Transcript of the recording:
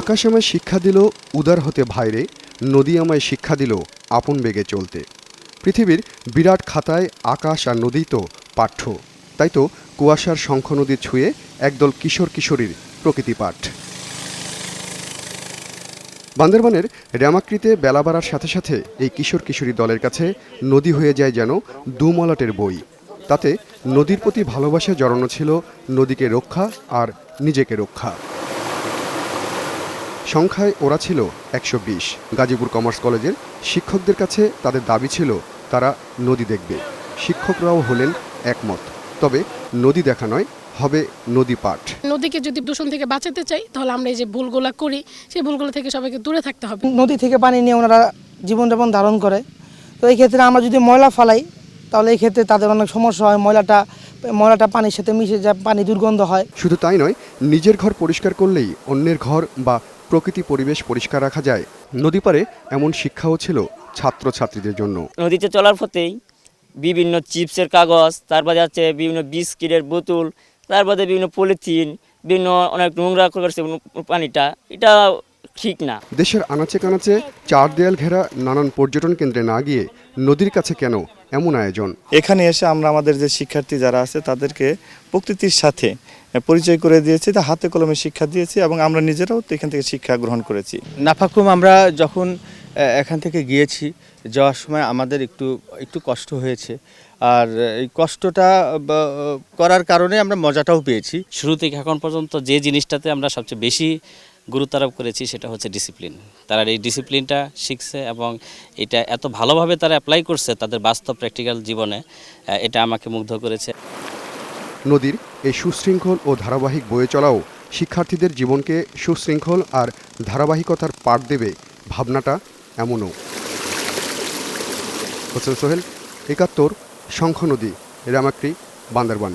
আকাশ আমায় শিক্ষা দিল, উদার হতে ভাইরে নদী আমায় শিক্ষা দিল আপন বেগে চলতে। পৃথিবীর বিরাট খাতায় আকাশ আর নদী তো পাঠ্য। তাই তো কুয়াশার শঙ্খ নদী ছুঁয়ে একদল কিশোর কিশোরীর প্রকৃতি পাঠ। বান্দরবানের র্যামাকৃতে বেলা বাড়ার সাথে সাথে এই কিশোর কিশোরী দলের কাছে নদী হয়ে যায় যেন দুমলাটের বই। তাতে নদীর প্রতি ভালোবাসা জড়ানো ছিল নদীকে রক্ষা আর নিজেকে রক্ষা। সংখ্যায় ওরা ছিল একশো বিশ। গাজীপুর কমার্স কলেজের শিক্ষকদের কাছে তাদের দাবি ছিল তারা নদী দেখবে। শিক্ষকরাও হলেন একমত। তবে নদী দেখা নয় হবে নদী পাঠ। নদীকে যদি দূষণ থেকে বাঁচাতে চাই তাহলে আমরা এই যে ভুলগুলো করি সেই ভুলগুলো থেকে সবাইকে দূরে থাকতে হবে। নদী থেকে পানি নিয়ে ওনারা জীবনযাপন ধারণ করে। তো এই ক্ষেত্রে আমরা যদি ময়লা ফালাই তাহলে এই ক্ষেত্রে তাদের অনেক সমস্যা হয়। ময়লাটা ময়লাটা পানির সাথে মিশে যায় পানি দুর্গন্ধ হয়। শুধু তাই নয় নিজের ঘর পরিষ্কার করলেই অন্যের ঘর বা প্রকৃতি পরিবেশ পরিষ্কার রাখা যায়। নদী পারে এমন শিক্ষাও ছিল ছাত্রছাত্রীদের জন্য। নদীতে চলার পথেই বিভিন্ন চিপসের কাগজ তারপরে আছে বিভিন্ন বিস্কিটের বোতল তারপরে বিভিন্ন পলিথিন, বিভিন্ন অনেক নোংরা করছে পানিটা। এটা ঠিক না। দেশের আনাচে কানাচে চার দেয়াল ঘেরা নানান পর্যটন কেন্দ্রে না গিয়ে নদীর কাছে কেন এমন আয়োজন? এখানে এসে আমরা আমাদের যে শিক্ষার্থী যারা আছে তাদেরকে প্রকৃতির সাথে পরিচয় করে দিয়েছি তা হাতে কলমে শিক্ষা দিয়েছি এবং আমরা নিজেরাও তো এখান থেকে শিক্ষা গ্রহণ করেছি। নাফাকুম আমরা যখন এখান থেকে গিয়েছি যাওয়ার সময় আমাদের একটু একটু কষ্ট হয়েছে। আর এই কষ্টটা বা, করার কারণে আমরা মজাটাও পেয়েছি। শুরু থেকে এখন পর্যন্ত যে জিনিসটাতে আমরা সবচেয়ে বেশি গুরুত্ব আরোপ করেছি সেটা হচ্ছে ডিসিপ্লিন তারা এই ডিসিপ্লিনটা শিখছে এবং এটা এত ভালোভাবে তারা অ্যাপ্লাই করছে তাদের বাস্তব প্র্যাকটিক্যাল জীবনে এটা আমাকে মুগ্ধ করেছে। নদীর এই সুশৃঙ্খল ও ধারাবাহিক বয়ে চলাও শিক্ষার্থীদের জীবনকে সুশৃঙ্খল আর ধারাবাহিকতার পাঠ দেবে ভাবনাটা এমনও। হোসেন সোহেল, একাত্তর, শঙ্খ নদী, রামাক্রি, বান্দরবান।